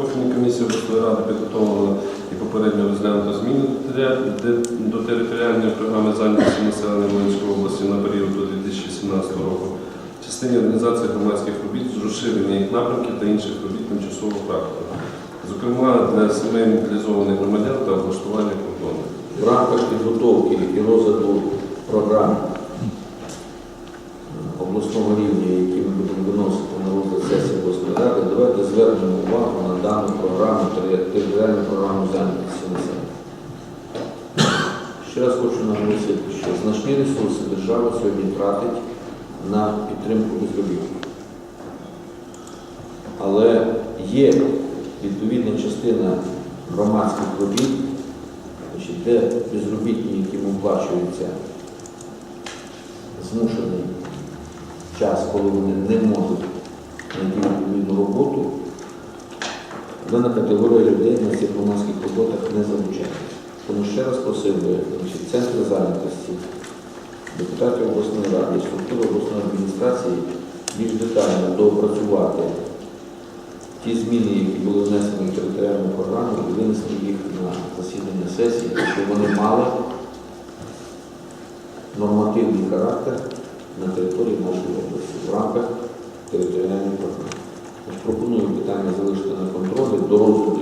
Профільні комісії обласної ради підготовили і попередньо розглянуто зміни до територіальної програми зайнятості населення Волинської області на період до 2017 року в частині організації громадських робіт з розширення їх напрямків та інших робіт тимчасового характеру, зокрема для сімей мобілізованих громадян та облаштування кордону. В рамках підготовки і розгляду програм обласного рівня, які ми будемо виносити на розгляд сесії обласної ради, давайте звернемо увагу програму, тери- територіальну програму зайнятості населення. Ще раз хочу наголосити, що значні ресурси держава сьогодні тратить на підтримку безробітних. Але є відповідна частина громадських робіт, де безробітні, яким оплачується змушений час, коли вони не можуть знайти відповідну роботу, дана категорія людей на цих громадських роботах не залучається. Тому ще раз просив би центри зайнятості, депутатів обласної ради структури обласної адміністрації більш детально доопрацювати ті зміни, які були внесені в територіальну програму, і винести їх на засідання сесії, щоб вони мали нормативний характер на території нашої області в рамках територіальної програми. Пропоную питання залишити контролі до розгляду